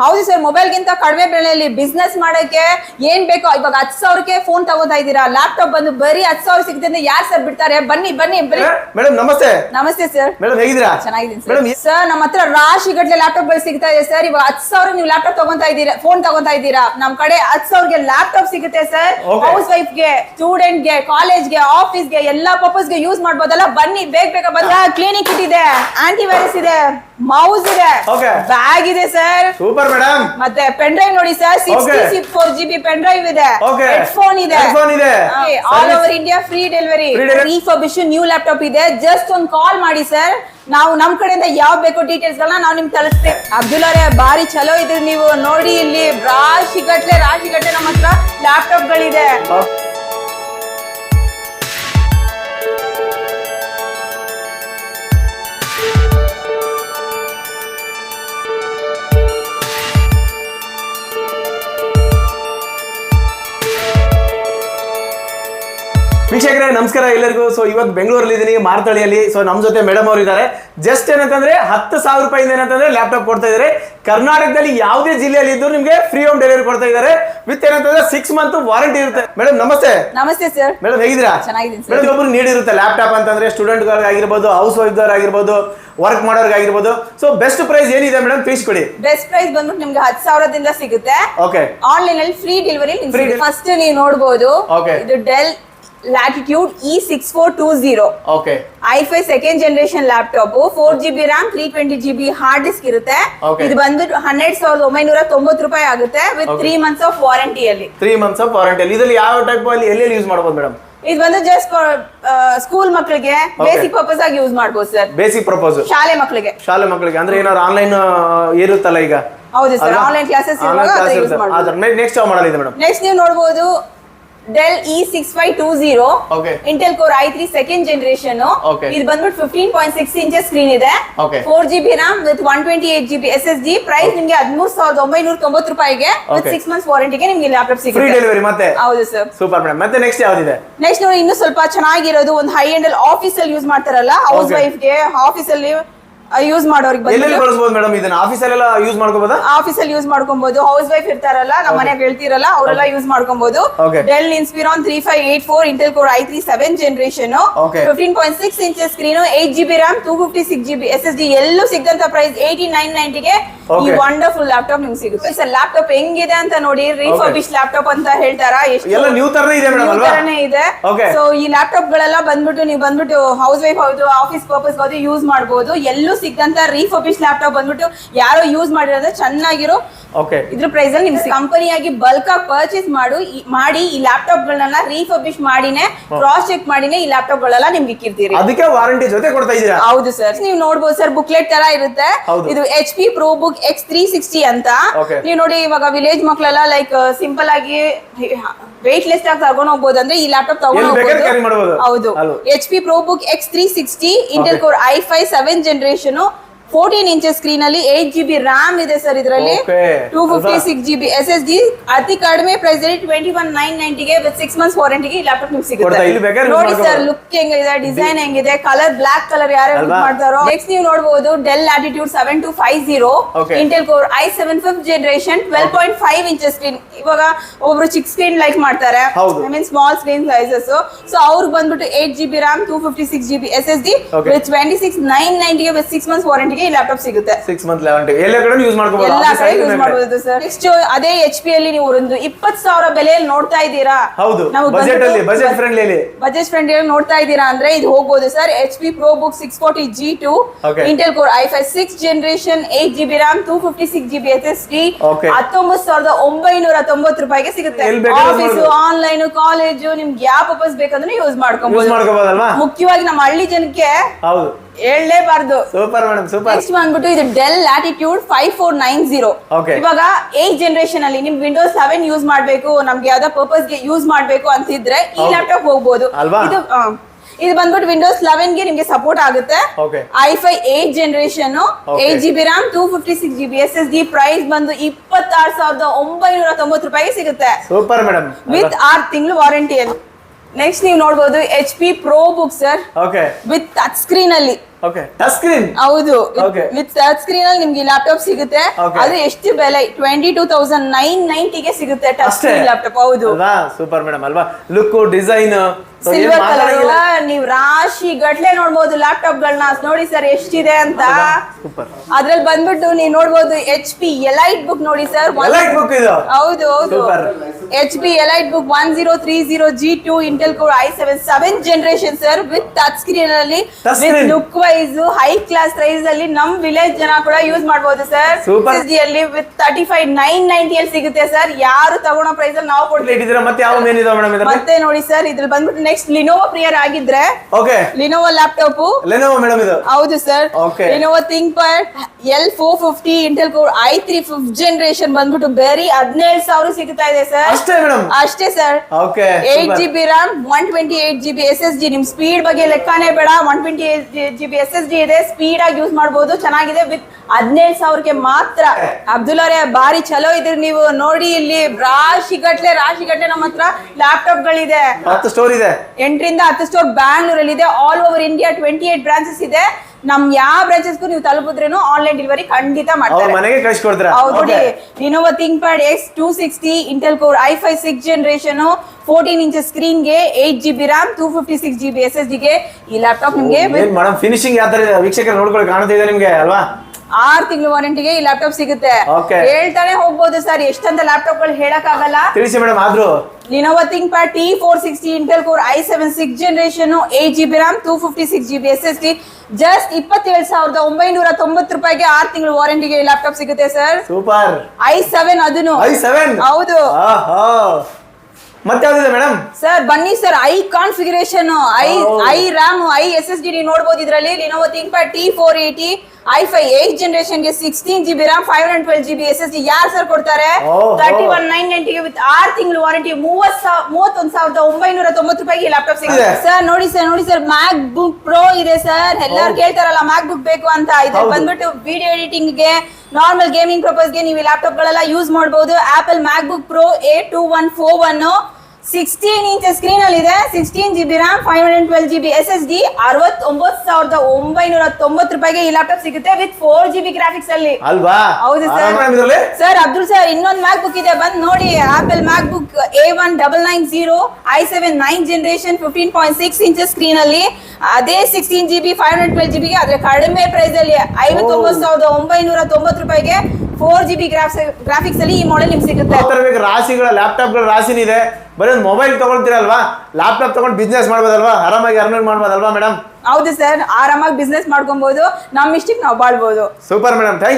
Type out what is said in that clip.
ಹೌದು sir mobile ಗಿಂತ ಕಡಿಮೆ ಬೆಲೆಯಲ್ಲಿ ಬಿಸ್ನೆಸ್ ಮಾಡಕ್ಕೆ ಏನ್ ಬೇಕೋ ಇವಾಗ ಹತ್ತು ಸಾವಿರಕ್ಕೆ ಫೋನ್ ತಗೋತಾ ಇದ್ದೀರಾ? ಲ್ಯಾಪ್ಟಾಪ್ ಬಂದು ಬರೀ ಹತ್ತು ಸಾವಿರ ಸಿಗುತ್ತೆ ಅಂದ್ರೆ ಯಾರು ಸರ್ ಬಿಡ್ತಾರೆ? ಬನ್ನಿ ಬನ್ನಿ ಬನ್ನಿ. ಮೇಡಮ್ ನಮಸ್ತೆ. ನಮಸ್ತೆ ಸರ್ ಮೇಡಮ್ ಹೇಗಿದ್ದೀರಾ? ಚೆನ್ನಾಗಿದ್ದೀನಿ ಸರ್ ಸರ್ ನಮ್ಮ ಹತ್ರ ರಾಶಿ ಗಟ್ಲೆ ಲ್ಯಾಪ್ಟಾಪ್ಗಳು ಸಿಗ್ತಾ ಇದೆ ಸರ್ ಇವಾಗ ಹತ್ತು ಸಾವಿರ ನೀವು ಲ್ಯಾಪ್ಟಾಪ್ ತಗೊಂತಾ ಇದ್ದೀರಾ ಫೋನ್ ತಗೊಂತಾ ಇದ್ದೀರಾ? ನಮ್ ಕಡೆ ಹತ್ತು ಸಾವಿರಗೆ ಲ್ಯಾಪ್ಟಾಪ್ ಸಿಗುತ್ತೆ ಸರ್ ಹೌಸ್ ವೈಫ್ಗೆ ಸ್ಟೂಡೆಂಟ್ಗೆ ಕಾಲೇಜ್ಗೆ ಆಫೀಸ್ಗೆ ಎಲ್ಲಾ ಪರ್ಪಸ್ಗೆ ಯೂಸ್ ಮಾಡ್ಬೋದಲ್ಲ? ಬನ್ನಿ ಬೇಗ ಬೇಗ ಬಂದ ಕ್ಲಿನಿಕ್ ಇಟ್ಟಿದೆ ಇದೆ ಆಂಟಿ ವೈರಸ್ ಇದೆ ಮೌಸ್ ಇದೆ. ಬ್ಯಾಗ್ ಇದೆ ಸರ್ ಸೂಪರ್ ಮೇಡಮ್ ಮತ್ತೆ ಪೆನ್ ಡ್ರೈವ್ ನೋಡಿ sir six. Four G B pen drive ಇದೆ. ಹೆಡ್ ಹೆಡ್ಫೋನ್ ಇದೆ. ಇದೆ. All over India free delivery. Refurbish new laptop ಇದೆ. ಜಸ್ಟ್ ಒಂದು ಕಾಲ್ ಮಾಡಿ ಸರ್ ನಾವು ನಮ್ ಕಡೆಯಿಂದ ಯಾವ ಬೇಕು ಡೀಟೇಲ್ಸ್ ಗಳನ್ನ ನಾವು ನಿಮ್ಗೆ ತಲುಪಿಸ್ತೇವೆ ಅಬ್ದುಲ್ ಅವರೇ ಬಾರಿ ಚಲೋ ಇದೆ ನೀವು. ನೋಡಿ ಇಲ್ಲಿ ರಾಶಿ ಗಟ್ಲೆ ರಾಶಿ ಗಟ್ಲೆ ನಮ್ಮ ಹತ್ರ ಲ್ಯಾಪ್ಟಾಪ್ ಗಳಿದೆ. ವೀಕ್ಷಕರೇ ನಮಸ್ಕಾರ ಎಲ್ಲರಿಗೂ. ಸೊ ಇವತ್ತು ಬೆಂಗಳೂರಲ್ಲಿ ಇದ್ದೀನಿ ಮಾರ್ತಳಿಯಲ್ಲಿ. ಸೊ ನಮ್ಮ ಜೊತೆ ಮೇಡಮ್ ಅವರು ಇದ್ದಾರೆ. ಜಸ್ಟ್ ಏನಂತಂದ್ರೆ ಹತ್ತು ಸಾವಿರ ರೂಪಾಯಿಂದ ಏನಂತಂದ್ರೆ ಲ್ಯಾಪ್ಟಾಪ್ ಕೊಡ್ತಾ ಇದ್ದಾರೆ. ಕರ್ನಾಟಕದಲ್ಲಿ ಯಾವುದೇ ಜಿಲ್ಲೆಯಲ್ಲಿ ಇದ್ದರೂ ನಿಮಗೆ ಫ್ರೀ ಹೋಮ್ ಡೆಲಿವರಿ ಕೊಡ್ತಾ ಇದ್ದಾರೆ. ವಿತ್ ಏನಂತಂದ್ರೆ ಸಿಕ್ಸ್ ಮಂತ್ ವಾರಂಟಿ ಇರುತ್ತೆ. ಮೇಡಮ್ ನಮಸ್ತೆ. ನಮಸ್ತೆ ಸರ್ ಮೇಡಮ್ ಹೇಗಿದ್ದೀರಾ. ಮೇಡಮ್ ಒಬ್ಬರು ನೀಡಿರುತ್ತೆ ಲ್ಯಾಪ್ಟಾಪ್ ಅಂತಂದ್ರೆ ಸ್ಟೂಡೆಂಟ್ ಆಗಿರ್ಬೋದು ಹೌಸ್ ವೈಫ್ ಆಗಿರ್ಬೋದು ವರ್ಕ್ ಮಾಡೋರ್ಗಾಗಿರ್ಬೋದು. ಸೊ ಬೆಸ್ಟ್ ಪ್ರೈಸ್ ಏನಿದೆ ಮೇಡಮ್ ತಿಳಿಸ್ಕೊಡಿ ಬೆಸ್ಟ್ ಪ್ರೈಸ್ ಬಂದ್ಬಿಟ್ಟು ನಿಮ್ಗೆ ಹತ್ತು ಸಾವಿರದಿಂದ ಸಿಗುತ್ತೆ. ಓಕೆ ಆನ್ಲೈನ್ ಅಲ್ಲಿ ಫ್ರೀ ಡೆಲಿವರಿ ಫಸ್ಟ್ ನೀವು ನೋಡಬಹುದು. ಇದು Dell Latitude E six four two zero okay I five second generation laptop four G B RAM three twenty G B hard disk ಇರುತ್ತೆ. ಇದು ಬಂದ್ಬಿಟ್ಟು ಹನ್ನೆರಡ್ ಸಾವಿರದ ಒಂಬೈನೂರ ತೊಂಬತ್ತು ರೂಪಾಯಿ ಆಗುತ್ತೆ ವಿತ್. ತ್ರೀ ಮಂತ್ಸ್ ಆಫ್ ವಾರಂಟಿಯಲ್ಲಿ ತ್ರೀ ಮಂತ್ಸ್ ಆಫ್ ವಾರಂಟಿಯಲ್ಲಿ ಇದರಲ್ಲಿ ಯಾವ ಟೈಪ್ ಅಲ್ಲಿ ಎಲ್ಲೆಲ್ಲಿ ಯೂಸ್ ಮಾಡ್ಬೋದು ಮೇಡಮ್ ಇದು ಬಂದು ಜಸ್ಟ್ ಸ್ಕೂಲ್ ಮಕ್ಕಳಿಗೆ ಬೇಸಿಕ್ ಪರ್ಪಸ್ ಆಗಿ ಯೂಸ್ ಮಾಡ್ಬೋದು ಸರ್ ಬೇಸಿಕ್ ಪ್ರಪೋಸ್ ಶಾಲೆ ಮಕ್ಕಳಿಗೆ ಶಾಲೆ ಮಕ್ಕಳಿಗೆ ಅಂದ್ರೆ ಏನಾದ್ರು ಆನ್ಲೈನ್ ಇರುತ್ತಲ್ಲ ಈಗ? ಹೌದು ಸರ್ ಆನ್ಲೈನ್ ಕ್ಲಾಸಸ್ ನೆಕ್ಸ್ಟ್ ಯಾವ ಮಾಡಲ್ ಮೇಡಮ್ ನೆಕ್ಸ್ಟ್ ನೀವು ನೋಡಬಹುದು Dell E six five two zero. Intel Core I three second generation. ಇದು ಬಂದ್ಬಿಟ್ಟು fifteen point six inches screen ಇದೆ. Four G B RAM with one twenty eight G B S S G price ನಿಮ್ಗೆ ಹದಿಮೂರು ಸಾವಿರದ ಒಂಬೈನೂರ ತೊಂಬತ್ತು ರೂಪಾಯಿಗೆ. Six months ವಾರಂಟಿಗೆ ನಿಮ್ಗೆ ಲ್ಯಾಪ್ಟಾಪ್ ಸಿಗುತ್ತೆ. ಡೆಲಿವರಿ ಮತ್ತೆ? ಹೌದು ಸರ್ ಸೂಪರ್ ಮೇಡಮ್ ಮತ್ತೆ ನೆಕ್ಸ್ಟ್ ಯಾವ್ದಿದೆ? ನೆಕ್ಸ್ಟ್ ನೋಡಿ ಇನ್ನೂ ಸ್ವಲ್ಪ ಚೆನ್ನಾಗಿರೋದು ಒಂದು ಹೈ ಎಂಡ್ ಅಲ್ಲಿ ಆಫೀಸ್ ಅಲ್ಲಿ ಯೂಸ್ ಮಾಡ್ತಾರಲ್ಲ ಹೌಸ್ ವೈಫ್ಗೆ ವೈಫ್ಗೆ ಆಫೀಸ್ ಅಲ್ಲಿ ಯೂಸ್ ಮಾಡೋರಿಗೆ ಎಲ್ಲೆಲ್ಲಿ ಬಳಸಬಹುದು ಮೇಡಮ್ ಇದನ್ನ? ಆಫೀಸಲ್ಲೆಲ್ಲ ಯೂಸ್ ಮಾಡ್ಕೋಬೋದಾ? ಆಫೀಸ್ ಯೂಸ್ ಮಾಡ್ಕೊಬಹುದು ಹೌಸ್ ವೈಫ್ ಇರ್ತಾರಲ್ಲ ನಮ್ಮ ಮನೆಯಾಗ ಹೇಳ್ತಿರಲ್ಲ ಅವರೆಲ್ಲ ಯೂಸ್ ಮಾಡ್ಕೊಬಹುದು. Dell Inspiron three five eight four Intel Core I three seven generation. Fifteen point six inches screen eight G B RAM two fifty six G B S S D ಎಲ್ಲೂ ಸಿಗದಂತ price eighty nine ನೈನ್ಟಿಗೆ ಈ. Wonderful laptop ನಿಮ್ಗೆ ಸಿಗುತ್ತೆ. Sir laptop ಹೆಂಗಿದೆ ಅಂತ ನೋಡಿ refurbish laptop ಅಂತ ಹೇಳ್ತಾರ? ತರನೇ ಇದೆ. ಸೊ ಈ ಲ್ಯಾಪ್ಟಾಪ್ ಗಳೆಲ್ಲ ಬಂದ್ಬಿಟ್ಟು ನೀವು ಬಂದ್ಬಿಟ್ಟು ಹೌಸ್ ವೈಫ್ ಹೌದು ಆಫೀಸ್ ಪರ್ಪಸ್ ಹೌದು ಯೂಸ್ ಮಾಡಬಹುದು ಎಲ್ಲೂ ಸಿಕ್ಕಂತ ರೀಫರ್ಬಿಶ್ ಲ್ಯಾಪ್ಟಾಪ್ ಬಂದ್ಬಿಟ್ಟು ಯಾರೋ ಯೂಸ್ ಮಾಡಿರೋದ್ರೆ ಚೆನ್ನಾಗಿರೋ ಓಕೆ ಇದ್ರ ಪ್ರೈಸ್ ಅಲ್ಲಿ ನಿಮ್ಗೆ ಕಂಪನಿಯಾಗಿ ಬಲ್ಕ್ ಆಗಿ ಪರ್ಚೇಸ್ ಮಾಡು ಈ- ಮಾಡಿ ಈ ಲ್ಯಾಪ್ಟಾಪ್ ಗಳನ್ನ ರೀಫರ್ಬಿಶ್ ಮಾಡಿನೇ ಕ್ರಾಸ್ ಚೆಕ್ ಮಾಡಿನೇ ಈ ಲ್ಯಾಪ್ಟಾಪ್ ಗಳೆಲ್ಲ ನಿಮ್ಗೆ ಇಕ್ಕಿರ್ತೀರಿ. ಅದಕ್ಕೆ ವಾರಂಟಿ ಜೊತೆ ಕೊಡ್ತಾ ಇದೀರಾ ಹೌದು ಸರ್ ನೀವು ನೋಡ್ಬೋದು ಸರ್ ಬುಕ್ಲೆಟ್ ತರ ಇರುತ್ತೆ. ಹೌದು. ಇದು H P ProBook X three sixty ಅಂತ. Okay. ನೀವು ನೋಡಿ ಇವಾಗ ವಿಲೇಜ್ ಮಕ್ಕಳೆಲ್ಲ ಲೈಕ್ ಸಿಂಪಲ್ ಆಗಿ ವೆಯ್ಟ್ ಲೆಸ್ ಆಗಿ ತಗೊಂಡ್ ಹೋಗ್ಬೋದು ಅಂದ್ರೆ ಈ ಲ್ಯಾಪ್ಟಾಪ್ ತಗೊಂಡ್ ಎಲ್ಲಿ ಬೇಕಾದ್ರೆ carry ಮಾಡ್ಬೋದು. ಹೌದು. ಅಲ್ವಾ? H P ProBook X three sixty Intel Core I five seven generation fourteen inches screen ಅಲ್ಲಿ ಏಟ್ ಜಿ ಬಿ ರ್ಯಾಮ್ ಇದೆ ಸರ್ ಇದರಲ್ಲಿ. Two fifty? Six G B S S D ಅತಿ ಕಡಿಮೆ ಪ್ರೈಸ್ ಅಲ್ಲಿ ಟ್ವೆಂಟಿ ಒನ್ ನೈನ್ ನೈಂಟಿಗೆ with six months ವಾರಂಟಿಗೆ ಈ laptop ನಿಮ್ಗೆ ಸಿಗುತ್ತೆ. ನೋಡಿ ಸರ್. ಲುಕ್ ಹೆಂಗಿದೆ ಡಿಸೈನ್ ಹೆಂಗಿದೆ ಕಲರ್ ಬ್ಲಾಕ್ ಕಲರ್ ಯಾರು? ಮಾಡ್ತಾರೋ. ನೆಕ್ಸ್ಟ್ ನೀವು ನೋಡಬಹುದು Dell Latitude seven two five zero. Intel Core I seven fifth generation twelve point five inches screen ಇವಾಗ ಒಬ್ರು ಚಿಕ್ ಸ್ಕ್ರೀನ್ ಲೈಕ್ ಮಾಡ್ತಾರೆ. I mean small screen sizes so ಅವ್ರಿಗೆ ಬಂದ್ಬಿಟ್ಟು eight G B RAM two fifty six G B S S D with twenty six nine ನೈನ್ಟಿಗೆ with six months ವಾರಂಟಿಗೆ ಈ laptop ಸಿಗುತ್ತೆ. Six month ಲೆವೆಂಟಿ ಎಲ್ಲ ಕಡೆ ಯೂಸ್ ಮಾಡ್ಕೋಬಹುದು ಎಲ್ಲಾ ಕಡೆ ಯೂಸ್ ಮಾಡಬಹುದು ಸರ್ ನೆಕ್ಸ್ಟ್ ಅದೇ ಎಚ್ ಪಿ ಅಲ್ಲಿ ನೀವು ಒಂದು ಇಪ್ಪತ್ತು ಸಾವಿರ ಬೆಲೆಯಲ್ಲಿ ನೋಡ್ತಾ ಇದ್ದೀರಾ? ಹೌದು. ನಾವು ಬಜೆಟ್ ಅಲ್ಲಿ ಬಜೆಟ್ ಫ್ರೆಂಡ್ಲಿ ಬಜೆಟ್ ಫ್ರೆಂಡ್ಲಿ ನೋಡ್ತಾ ಇದ್ದೀರಾ ಅಂದ್ರೆ ಇದು ಹೋಗ್ಬೋದು sir H P ProBook six forty G two. Intel Core I five six generation eight G B RAM two fifty six G B S S D ಹತ್ತೊಂಬತ್ತು ಸಾವಿರದ ಒಂಬೈನೂರ ತೊಂಬತ್ತು ರೂಪಾಯಿಗೆ ಸಿಗುತ್ತೆ. ಆಫೀಸ್. ಆನ್ಲೈನ್ ಕಾಲೇಜು ನಿಮ್ಗೆ ಯಾವ ಪರ್ಪಸ್ ಬೇಕಂದ್ರೆ ಯೂಸ್ ಮಾಡ್ಕೊಬಹುದು ಮುಖ್ಯವಾಗಿ ನಮ್ಮ ಹಳ್ಳಿ ಜನಕ್ಕೆ ಹೌದು. ಹೇಳಲೇಬಾರ್ದು ಸೂಪರ್ ಮೇಡಮ್ ಸೂಪರ್ ನೆಕ್ಸ್ಟ್ ಬಂದ್ಬಿಟ್ಟು ಇದು Dell Latitude five four nine zero Okay. ಇವಾಗ ಏಟ್ ಜನರೇಷನ್ ಅಲ್ಲಿ ನಿಮ್ ವಿಂಡೋಸ್ ಸೆವೆನ್ ಯೂಸ್ ಮಾಡ್ಬೇಕು ನಮ್ಗೆ ಯಾವ್ದೋ ಪರ್ಪಸ್ಗೆ ಯೂಸ್ ಮಾಡ್ಬೇಕು ಅಂತಿದ್ರೆ ಈ ಹೌದು. ಲ್ಯಾಪ್ಟಾಪ್ ಹೋಗ್ಬೋದು ಅಲ್ವಾ? ಇದು ಆ, ಇದು ಬಂದ್ಬಿಟ್ಟು ವಿಂಡೋಸ್ ಲೆವೆನ್ಗೆ ನಿಮ್ಗೆ ಸಪೋರ್ಟ್ ಆಗುತ್ತೆ Okay. I five eight generation Okay. Eight G B RAM two fifty six G B S S D price ಬಂದು ಇಪ್ಪತ್ತಾರು ಸಾವಿರದ ಒಂಬೈನೂರ ತೊಂಬತ್ತು ರೂಪಾಯಿ ಸಿಗುತ್ತೆ ಸೂಪರ್ ಮೇಡಮ್ ವಿತ್ ಆರ್ ತಿಂಗಳು ವಾರಂಟಿಯಲ್ಲಿ ನೆಕ್ಸ್ಟ್ ನೀವು ನೋಡ್ಬೋದು H P ProBook sir okay with touch screen ಅಲ್ಲಿ. ಟಚ್ ಸ್ಕ್ರೀನ್ ಹೌದು. ವಿತ್ ಟಚ್ ಸ್ಕ್ರೀನ್ ಅಲ್ಲಿ ನಿಮ್ಗೆ ಲ್ಯಾಪ್ಟಾಪ್ ಸಿಗುತ್ತೆ. ಅದು ಎಷ್ಟು ಬೆಲೆ? ಟ್ವೆಂಟಿ ಟೂ ತೌಸಂಡ್ ನೈನ್ ನೈನ್ಟಿಗೆ ಸಿಗುತ್ತೆ ಟಚ್ ಸ್ಕ್ರೀನ್ ಲ್ಯಾಪ್ಟಾಪ್ ಹೌದು. ಸೂಪರ್ ಮೇಡಮ್ ಅಲ್ವಾ? ಲುಕ್ ಡಿಸೈನ್ ಸಿಲ್ವರ್ ಕಲರ್ ನೀವು ರಾಶಿ ಗಟ್ಲೆ ನೋಡ್ಬೋದು ಲ್ಯಾಪ್ಟಾಪ್ ಗಳನ್ನ ನೋಡಿ ಸರ್ ಎಷ್ಟಿದೆ ಅಂತ. ಅದ್ರಲ್ಲಿ ಬಂದ್ಬಿಟ್ಟು ನೀವ್ ನೋಡ್ಬೋದು ಎಚ್ ಪಿ ಎಲೈಟ್ ಬುಕ್ ನೋಡಿ ಸರ್. ಲೈಟ್ ಬುಕ್ ಇದು? ಹೌದು ಹೌದು. H P EliteBook one zero three zero G two Intel Core I seven seven generation sir with touch screen ಅಲ್ಲಿ with look wise high class price ಅಲ್ಲಿ ನಮ್ village ಜನ ಕೂಡ use ಮಾಡಬಹುದು ಸರ್ ಸೂಪರ್ ಅಲ್ಲಿ with thirty five nine ninety ಅಲ್ಲಿ ಸಿಗುತ್ತೆ sir ಯಾರು ತಗೊಳ್ಳೋ ಪ್ರೈಸ್ ಅಲ್ಲಿ ನಾವು ಕೊಡ್ತೀವಿ. ಮತ್ತೆ ಯಾವ ಏನಿದಾವೆ ಮೇಡಮ್ ಇದ್ರಲ್ಲಿ? ಮತ್ತೆ ನೋಡಿ ಸರ್ ಇದ್ರಲ್ಲಿ ಬಂದ್ಬಿಟ್ಟು ನೆಕ್ಸ್ಟ್ ಲಿನೋವಾ ಪ್ರಿಯರ್ ಆಗಿದ್ರೆ okay Lenovo laptop Lenovo madam ಇದು. ಹೌದು sir Lenovo ThinkPad L four fifty Intel Core I three fifth generation ಬಂದ್ಬಿಟ್ಟು ಬೇರೆ ಹದಿನೈದು ಸಾವಿರ ಸಿಗ್ತಾ ಇದೆ ಸರ್ ಅಷ್ಟೇ ಮೇಡಮ್ ಅಷ್ಟೇ sir okay eight G B RAM one twenty eight G B S S G ನಿಮ್ ಸ್ಪೀಡ್ ಬಗ್ಗೆ ಲೆಕ್ಕನೇ ಬೇಡ one twenty G B S S D ಇದೆ ಸ್ಪೀಡ್ ಆಗಿ ಯೂಸ್ ಮಾಡಬಹುದು ಚೆನ್ನಾಗಿದೆ. ವಿತ್ ಹದಿನೇಳು ಸಾವಿರಕ್ಕೆ ಮಾತ್ರ. ಅಬ್ದುಲ್ ಅವರೇ ಬಾರಿ ಚಲೋ ಇದ್ರಿ ನೀವು. ನೋಡಿ ಇಲ್ಲಿ ರಾಶಿ ಗಟ್ಲೆ ರಾಶಿ ಗಟ್ಲೆ ನಮ್ಮ ಹತ್ರ ಲ್ಯಾಪ್ಟಾಪ್ ಗಳಿದೆ ಹತ್ತು ಸ್ಟೋರ್ ಇದೆ. ಎಂಟರಿಂದ ಹತ್ತು ಸ್ಟೋರ್ ಬ್ಯಾಂಗ್ಳೂರಲ್ಲಿ ಇದೆ. All over India twenty eight branches ಇದೆ. ನಮ್ ಯಾವ ಬ್ರಾಂಚಸ್ಗೂ ನೀವು ತಲುಪಿದ್ರೇನು ಆನ್ಲೈನ್ ಡೆಲಿವರಿ ಖಂಡಿತ ಮಾಡ್ತಾರೆ. ಮನೆಗೆ ಕಳಿಸ್ಕೊಡ್ತಾರೆ? ಹೌದು. Lenovo ThinkPad X two sixty Intel Core I five six generation fourteen inches ಸ್ಕ್ರೀನ್ಗೆ eight G B RAM two fifty six G B S ಎಸ್ಗೆ ಈ ಲ್ಯಾಪ್ಟಾಪ್ ನಿಮ್ಗೆ ಮೇಡಮ್ ಫಿನಿಶಿಂಗ್ ಯಾವ ತರ ವೀಕ್ಷಕರು ನೋಡ್ಕೊಳ್ಳಿ ಕಾಣ್ತಿದೆ ನಿಮ್ಗೆ ಅಲ್ವಾ? ಆರ್ ತಿಂಗಳು ವಾರಂಟಿಗೆ ಈ ಲ್ಯಾಪ್ಟಾಪ್ ಸಿಗುತ್ತೆ. ಹೇಳ್ತಾನೆ ಹೋಗ್ಬೋದು ಸರ್ ಎಷ್ಟಂತ ಲ್ಯಾಪ್ಟಾಪ್ಗಳು ಹೇಳಕ್ ಆಗಲ್ಲ ತಿಳಿಸಿ ಮೇಡಮ್ ಆದ್ರೂ. Lenovo ThinkPad T four sixty Intel Core I seven six generation eight G B RAM two fifty six G B S S D just ಇಪ್ಪತ್ತೇಳು ಸಾವಿರದ ಒಂಬೈನೂರ ತೊಂಬತ್ತು ರೂಪಾಯಿಗೆ ಆರ್ ತಿಂಗಳು ವಾರಂಟಿಗೆ ಈ ಲ್ಯಾಪ್ಟಾಪ್ ಸಿಗುತ್ತೆ ಸರ್ ಸೂಪರ್. ಐ ಸೆವೆನ್ ಅದನ್ನು ಐ ಸೆವೆನ್ ಹೌದು. ಮತ್ತೆ ಯಾವ್ದಿದೆ ಮೇಡಮ್? ಸರ್ ಬನ್ನಿ sir I configuration I. I RAM I S S D ನೋಡಬಹುದು ಇದರಲ್ಲಿ. Lenovo ThinkPad T four eighty I five eight ಜನರೇಷನ್ಗೆ sixteen G B RAM five hundred twelve G B S S D ಯಾರು sir ಕೊಡ್ತಾರೆ. Thirty one nine ninety with R ತಿಂಗಳು warranty ಮೂವತ್ ಮೂವತ್ತೊಂದು ಸಾವಿರದ ಒಂಬೈನೂರ ತೊಂಬತ್ತು ರೂಪಾಯಿಗೆ ಲ್ಯಾಪ್ಟಾಪ್ ಸಿಗುತ್ತೆ ಸರ್ ನೋಡಿ ಸರ್ ನೋಡಿ ಸರ್ ಮ್ಯಾಕ್ ಬುಕ್ ಪ್ರೋ ಇದೆ ಸರ್ ಎಲ್ಲರೂ. ಕೇಳ್ತಾರಲ್ಲ ಮ್ಯಾಕ್ ಬುಕ್ ಬೇಕು ಅಂತ ಇದೆ. ಬಂದ್ಬಿಟ್ಟು ವಿಡಿಯೋ ಎಡಿಟಿಂಗ್ಗೆ ನಾರ್ಮಲ್ ಗೇಮಿಂಗ್ ಪರ್ಪಸ್ಗೆ ನೀವು ಲ್ಯಾಪ್ಟಾಪ್ ಗಳೆಲ್ಲ ಯೂಸ್ ಮಾಡಬಹುದು Apple MacBook Pro A two one four one sixteen inch screen ಅಲ್ಲಿ ಇದೆ. Sixteen G B RAM five hundred twelve G B S S D ಅರವತ್ತೊಂಬತ್ತು ಸಾವಿರದ ಒಂಬೈನೂರ ತೊಂಬತ್ತು ರೂಪಾಯಿಗೆ ಈ ಲ್ಯಾಪ್ಟಾಪ್ ಸಿಗುತ್ತೆ with four G B graphics ಅಲ್ಲಿ. ಅಲ್ವಾ? ಹೌದು ಸರ್ ಸರ್ ಅಬ್ದುಲ್ ಸರ್ ಇನ್ನೊಂದು ಮ್ಯಾಕ್ ಬುಕ್ ಇದೆ. ಬಂದ್ ನೋಡಿ Apple MacBook A one double nine zero I seven nine generation fifteen point six inches screen ಅಲ್ಲಿ. ಅದೇ sixteen G B five hundred twelve G ಬಿಗೆ ಅದ್ರ ಕಡಿಮೆ ಪ್ರೈಸ್ ಅಲ್ಲಿ ಐವತ್ತೊಂಬತ್ತು ಸಾವಿರದ ಒಂಬೈನೂರ ತೊಂಬತ್ತು ರೂಪಾಯಿಗೆ ಫೋರ್ ಜಿ ಬಿ ಗ್ರಾಫಿಕ್ಸ್ ಅಲ್ಲಿ ಈ ಮಾಡೆಲ್ ನಿಮ್ಗೆ ಸಿಗುತ್ತೆ. ಆ ತರ ಬೇಕು ರಾಶಿಗಳ ಲ್ಯಾಪ್ಟಾಪ್ಗಳ ರಾಶಿನಿದೆ ಬರೀ ಒಂದು ಮೊಬೈಲ್ ತಗೊಳ್ತೀರಲ್ವಾ? ಲ್ಯಾಪ್ಟಾಪ್ ತಗೊಂಡು ಬಿಸ್ನೆಸ್ ಮಾಡ್ಬೋದಲ್ವಾ? ಆರಾಮಾಗಿ ಅರ್ನ್ ಮಾಡ್ಬೋದಲ್ವಾ ಮೇಡಮ್ ಹೌದು ಸರ್ ಆರಾಮಾಗಿ ಬಿಸ್ನೆಸ್ ಮಾಡ್ಕೊಬಹುದು ನಮ್ಮ ಇಷ್ಟಕ್ಕೆ ನಾವು ಬಾಳ್ಬೋದು. Super madam thank